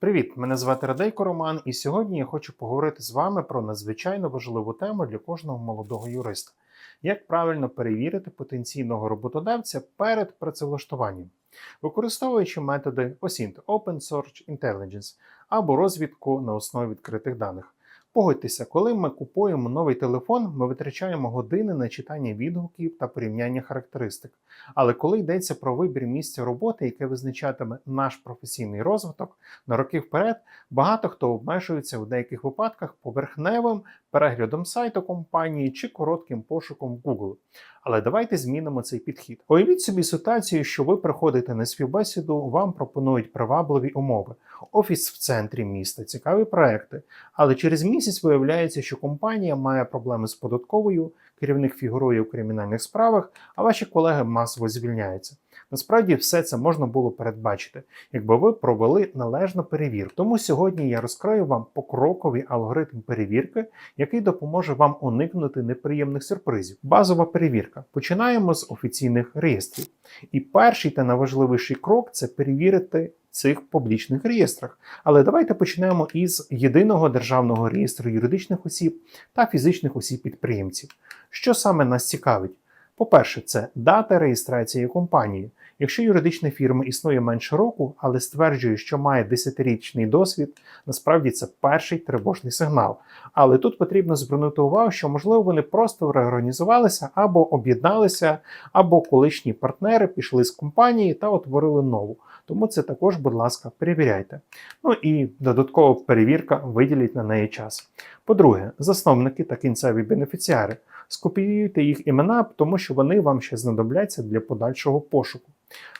Привіт! Мене звати Радейко Роман, і сьогодні я хочу поговорити з вами про надзвичайно важливу тему для кожного молодого юриста: як правильно перевірити потенційного роботодавця перед працевлаштуванням, використовуючи методи OSINT Open Search Intelligence або розвідку на основі відкритих даних. Погодьтеся, коли ми купуємо новий телефон, ми витрачаємо години на читання відгуків та порівняння характеристик. Але коли йдеться про вибір місця роботи, яке визначатиме наш професійний розвиток, на роки вперед багато хто обмежується у деяких випадках поверхневим переглядом сайту компанії чи коротким пошуком в Google. Але давайте змінимо цей підхід. Уявіть собі ситуацію, що ви приходите на співбесіду, вам пропонують привабливі умови, офіс в центрі міста, цікаві проекти. Але через місяць виявляється, що компанія має проблеми з податковою, керівник фігурує у кримінальних справах, а ваші колеги масово звільняються. Насправді все це можна було передбачити, якби ви провели належну перевірку. Тому сьогодні я розкрию вам покроковий алгоритм перевірки, який допоможе вам уникнути неприємних сюрпризів. Базова перевірка. Починаємо з офіційних реєстрів. І перший та найважливіший крок це перевірити цих публічних реєстрах. Але давайте почнемо із єдиного державного реєстру юридичних осіб та фізичних осіб-підприємців. Що саме нас цікавить? По-перше, це дата реєстрації компанії. Якщо юридична фірма існує менше року, але стверджує, що має 10-річний досвід, насправді це перший тривожний сигнал. Але тут потрібно звернути увагу, що можливо вони просто реорганізувалися або об'єдналися, або колишні партнери пішли з компанії та утворили нову. Тому це також, будь ласка, перевіряйте. Ну і додаткова перевірка виділіть на неї час. По-друге, засновники та кінцеві бенефіціари. Скопіюйте їх імена, тому що вони вам ще знадобляться для подальшого пошуку.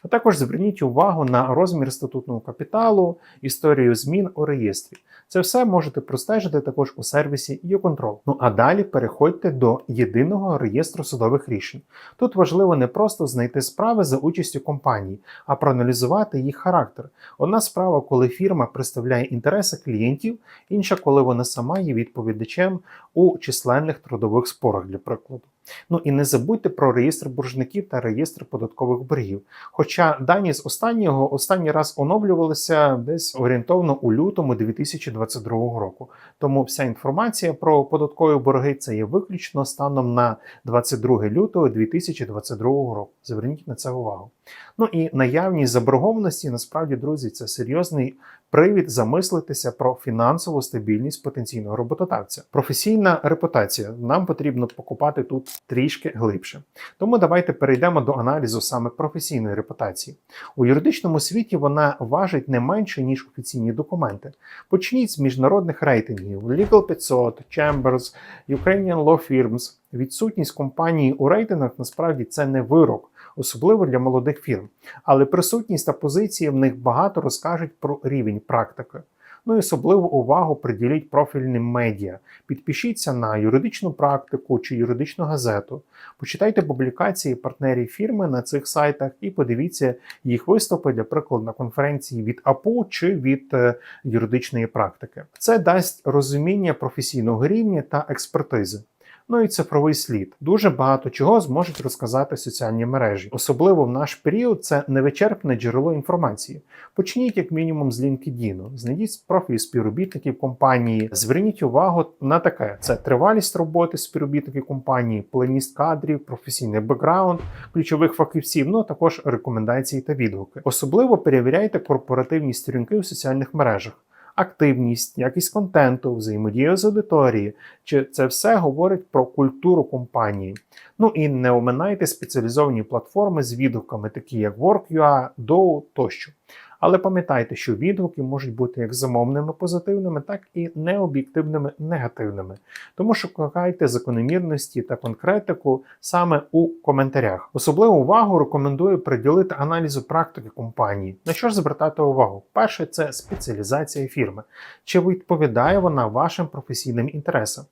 А також зверніть увагу на розмір статутного капіталу, історію змін у реєстрі. Це все можете простежити також у сервісі YouControl. Ну а далі переходьте до єдиного реєстру судових рішень. Тут важливо не просто знайти справи за участю компанії, а проаналізувати їх характер. Одна справа, коли фірма представляє інтереси клієнтів, інша, коли вона сама є відповідачем у численних трудових спорах, для прикладу. Ну і не забудьте про реєстр боржників та реєстр податкових боргів. Хоча дані з останнього останній раз оновлювалися десь орієнтовно у лютому 2022 року. Тому вся інформація про податкові борги це є виключно станом на 22 лютого 2022 року. Зверніть на це увагу. Ну і наявність заборгованості насправді, друзі, це серйозний привід замислитися про фінансову стабільність потенційного роботодавця. Професійна репутація. Нам потрібно покупати тут трішки глибше. Тому давайте перейдемо до аналізу саме професійної репутації. У юридичному світі вона важить не менше, ніж офіційні документи. Почніть з міжнародних рейтингів: Legal 500, Chambers, Ukrainian Law Firms. Відсутність компанії у рейтингах насправді це не вирок, особливо для молодих фірм. Але присутність та позиції в них багато розкажуть про рівень практики. Ну і особливу увагу приділіть профільним медіа. Підпишіться на юридичну практику чи юридичну газету, почитайте публікації партнерів фірми на цих сайтах і подивіться їх виступи, для прикладу, на конференції від АПУ чи від е, юридичної практики. Це дасть розуміння професійного рівня та експертизи. Ну і цифровий слід. Дуже багато чого зможуть розказати соціальні мережі. Особливо в наш період це невичерпне джерело інформації. Почніть як мінімум з LinkedIn, знайдіть профіль співробітників компанії, зверніть увагу на таке: це тривалість роботи співробітників компанії, пленість кадрів, професійний бекграунд, ключових фахівців, ну а також рекомендації та відгуки. Особливо перевіряйте корпоративні сторінки у соціальних мережах активність, якість контенту, взаємодія з аудиторією, чи це все говорить про культуру компанії. Ну і не оминайте спеціалізовані платформи з відгуками, такі як Work.ua, Dow тощо. Але пам'ятайте, що відгуки можуть бути як замовними позитивними, так і необ'єктивними негативними. Тому шукайте закономірності та конкретику саме у коментарях. Особливу увагу рекомендую приділити аналізу практики компанії. На що ж звертати увагу? Перше, це спеціалізація фірми. Чи відповідає вона вашим професійним інтересам?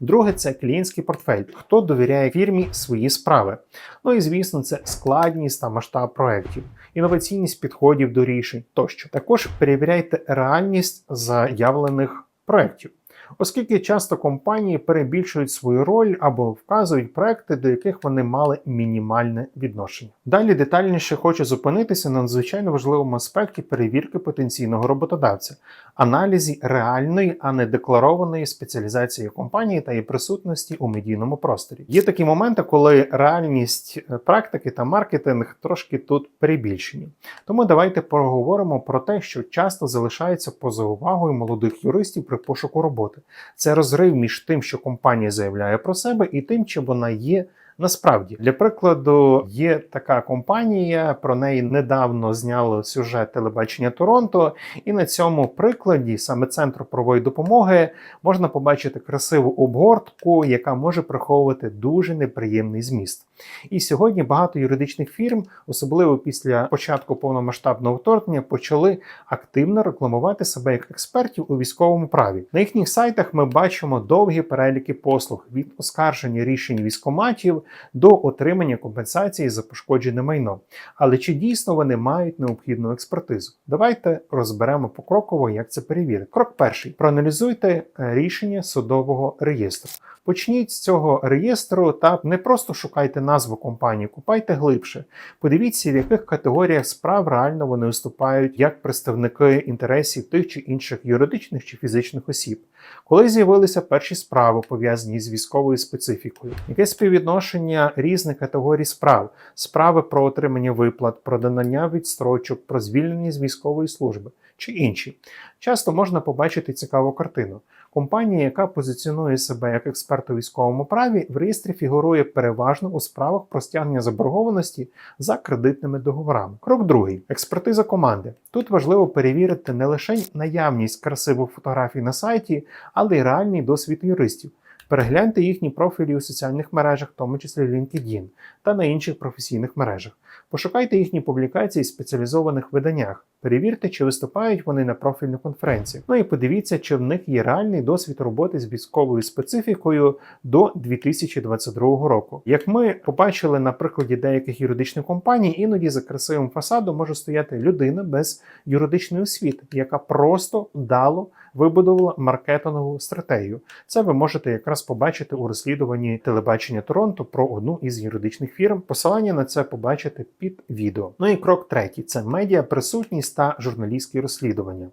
Друге, це клієнтський портфель. Хто довіряє фірмі свої справи? Ну і звісно, це складність та масштаб проєктів, інноваційність підходів до рішень тощо. Також перевіряйте реальність заявлених проєктів. Оскільки часто компанії перебільшують свою роль або вказують проекти, до яких вони мали мінімальне відношення. Далі детальніше хочу зупинитися на надзвичайно важливому аспекті перевірки потенційного роботодавця, аналізі реальної, а не декларованої спеціалізації компанії та її присутності у медійному просторі. Є такі моменти, коли реальність е, практики та маркетинг трошки тут перебільшені. Тому давайте поговоримо про те, що часто залишається поза увагою молодих юристів при пошуку роботи. Це розрив між тим, що компанія заявляє про себе, і тим, чим вона є. Насправді, для прикладу, є така компанія, про неї недавно зняло сюжет телебачення Торонто, і на цьому прикладі, саме центру правової допомоги, можна побачити красиву обгортку, яка може приховувати дуже неприємний зміст. І сьогодні багато юридичних фірм, особливо після початку повномасштабного вторгнення, почали активно рекламувати себе як експертів у військовому праві. На їхніх сайтах ми бачимо довгі переліки послуг від оскарження рішень військоматів до отримання компенсації за пошкоджене майно. Але чи дійсно вони мають необхідну експертизу? Давайте розберемо покроково, як це перевірити. Крок перший: проаналізуйте е, рішення судового реєстру. Почніть з цього реєстру та не просто шукайте назву компанії, купайте глибше. Подивіться, в яких категоріях справ реально вони виступають як представники інтересів тих чи інших юридичних чи фізичних осіб. Коли з'явилися перші справи, пов'язані з військовою специфікою, яке співвідношення різних категорій справ, справи про отримання виплат, про додання відстрочок, про звільнення з військової служби чи інші, часто можна побачити цікаву картину. Компанія, яка позиціонує себе як експерт у військовому праві, в реєстрі фігурує переважно у справах про стягнення заборгованості за кредитними договорами. Крок другий експертиза команди. Тут важливо перевірити не лише наявність красивих фотографій на сайті, але й реальний досвід юристів. Перегляньте їхні профілі у соціальних мережах, в тому числі LinkedIn, та на інших професійних мережах. Пошукайте їхні публікації в спеціалізованих виданнях. Перевірте, чи виступають вони на профільних конференціях. Ну і подивіться, чи в них є реальний досвід роботи з військовою специфікою до 2022 року. Як ми побачили на прикладі деяких юридичних компаній, іноді за красивим фасадом може стояти людина без юридичної освіти, яка просто вдало вибудувала маркетингову стратегію. Це ви можете якраз побачити у розслідуванні телебачення Торонто про одну із юридичних фірм. Посилання на це побачите під відео. Ну і крок третій це медіа присутність та журналістські розслідування.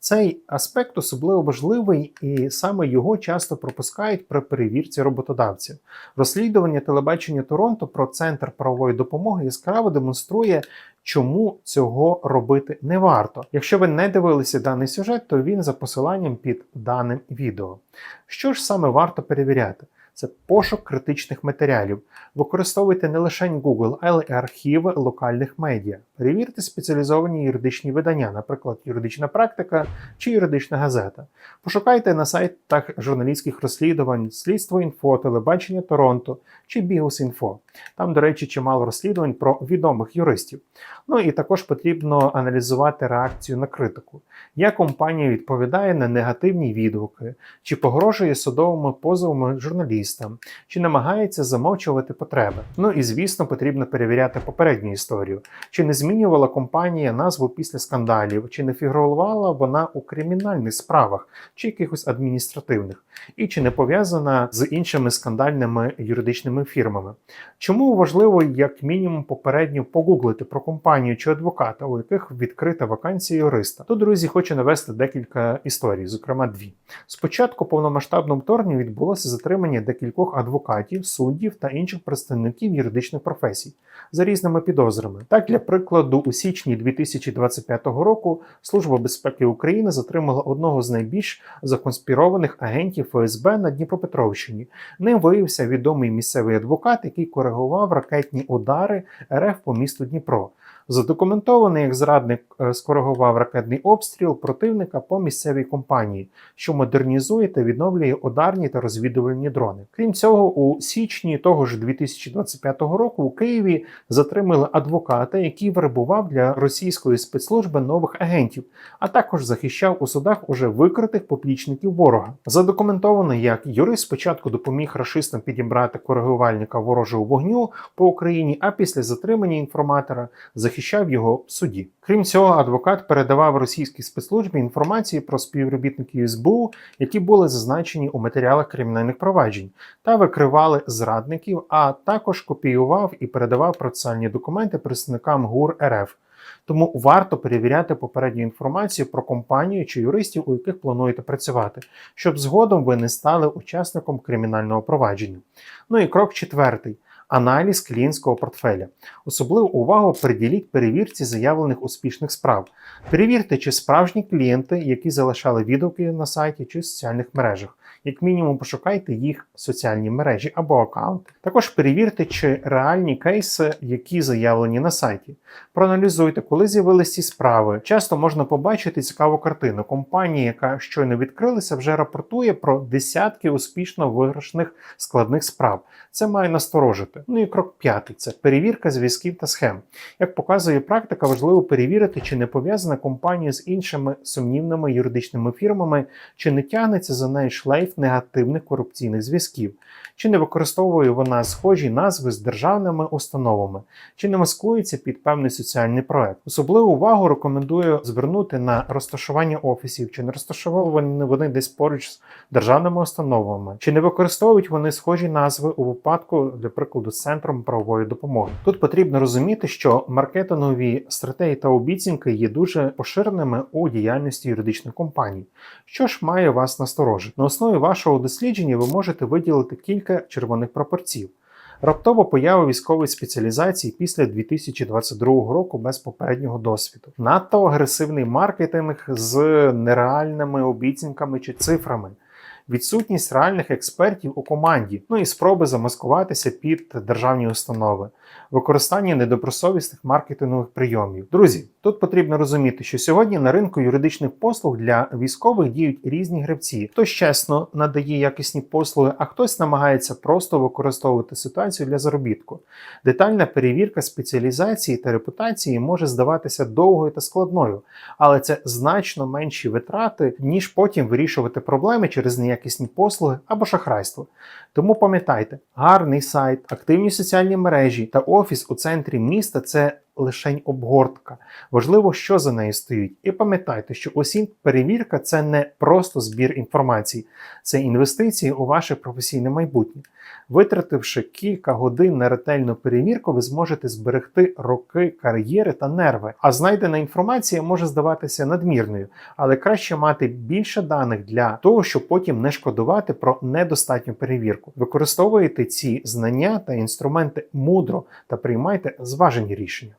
Цей аспект особливо важливий, і саме його часто пропускають при перевірці роботодавців. Розслідування телебачення Торонто про центр правової допомоги яскраво демонструє. Чому цього робити не варто? Якщо ви не дивилися даний сюжет, то він за посиланням під даним відео. Що ж саме варто перевіряти? Це пошук критичних матеріалів. Використовуйте не лише Google, але й архіви локальних медіа. Перевірте спеціалізовані юридичні видання, наприклад, юридична практика чи юридична газета. Пошукайте на сайтах журналістських розслідувань, слідство інфо, телебачення Торонто чи Бігус.Інфо. Там, до речі, чимало розслідувань про відомих юристів. Ну і також потрібно аналізувати реакцію на критику. Як компанія відповідає на негативні відгуки, чи погрожує судовими позовами журналістам, чи намагається замовчувати потреби. Ну і звісно, потрібно перевіряти попередню історію, чи не змінювала компанія назву після скандалів, чи не фігурувала вона у кримінальних справах чи якихось адміністративних, і чи не пов'язана з іншими скандальними юридичними фірмами. Чому важливо, як мінімум, попередньо погуглити про компанію чи адвоката, у яких відкрита вакансія юриста? Тут, друзі, хочу навести декілька історій, зокрема дві. Спочатку повномасштабного вторгнення відбулося затримання декількох адвокатів, суддів та інших представників юридичних професій за різними підозрами. Так, для прикладу, у січні 2025 року Служба безпеки України затримала одного з найбільш законспірованих агентів ФСБ на Дніпропетровщині. Ним виявився відомий місцевий адвокат, який коригував ракетні удари РФ по місту Дніпро. Задокументований як зрадник е, скоригував ракетний обстріл противника по місцевій компанії, що модернізує та відновлює ударні та розвідувальні дрони. Крім цього, у січні того ж 2025 року у Києві затримали адвоката, який вербував для російської спецслужби нових агентів, а також захищав у судах уже викритих поплічників ворога. Задокументовано, як юрист спочатку допоміг рашистам підібрати коригувальника ворожого вогню по Україні, а після затримання інформатора захищав захищав його в суді. Крім цього, адвокат передавав російській спецслужбі інформацію про співробітників СБУ, які були зазначені у матеріалах кримінальних проваджень, та викривали зрадників, а також копіював і передавав процесуальні документи представникам ГУР РФ. Тому варто перевіряти попередню інформацію про компанію чи юристів, у яких плануєте працювати, щоб згодом ви не стали учасником кримінального провадження. Ну і крок четвертий. Аналіз клієнтського портфеля. Особливу увагу приділіть перевірці заявлених успішних справ. Перевірте, чи справжні клієнти, які залишали відгуки на сайті чи в соціальних мережах. Як мінімум, пошукайте їх в соціальній мережі або аккаунти. Також перевірте, чи реальні кейси, які заявлені на сайті. Проаналізуйте, коли з'явилися ці справи. Часто можна побачити цікаву картину. Компанія, яка щойно відкрилася, вже рапортує про десятки успішно виграшних складних справ. Це має насторожити. Ну і крок п'ятий це перевірка зв'язків та схем. Як показує практика, важливо перевірити, чи не пов'язана компанія з іншими сумнівними юридичними фірмами, чи не тягнеться за нею шлейф негативних корупційних зв'язків, чи не використовує вона схожі назви з державними установами, чи не маскується під певний соціальний проект. Особливу увагу рекомендую звернути на розташування офісів, чи не розташовані вони десь поруч з державними установами, чи не використовують вони схожі назви у випадку, для прикладу, з центром правової допомоги. Тут потрібно розуміти, що маркетингові стратегії та обіцянки є дуже поширеними у діяльності юридичних компаній. Що ж має вас насторожити? На основі вашого дослідження ви можете виділити кілька червоних пропорцій. Раптова поява військової спеціалізації після 2022 року без попереднього досвіду. Надто агресивний маркетинг з нереальними обіцянками чи цифрами. Відсутність реальних експертів у команді, ну і спроби замаскуватися під державні установи, використання недобросовісних маркетингових прийомів. Друзі, тут потрібно розуміти, що сьогодні на ринку юридичних послуг для військових діють різні гравці. Хтось чесно надає якісні послуги, а хтось намагається просто використовувати ситуацію для заробітку. Детальна перевірка спеціалізації та репутації може здаватися довгою та складною, але це значно менші витрати, ніж потім вирішувати проблеми через неякісні послуги або шахрайство. Тому пам'ятайте, гарний сайт, активні соціальні мережі та офіс у центрі міста це лишень обгортка. Важливо, що за нею стоїть. І пам'ятайте, що осінь перевірка це не просто збір інформації, це інвестиції у ваше професійне майбутнє. Витративши кілька годин на ретельну перевірку, ви зможете зберегти роки кар'єри та нерви. А знайдена інформація може здаватися надмірною, але краще мати більше даних для того, щоб потім не шкодувати про недостатню перевірку. Використовуйте ці знання та інструменти мудро та приймайте зважені рішення.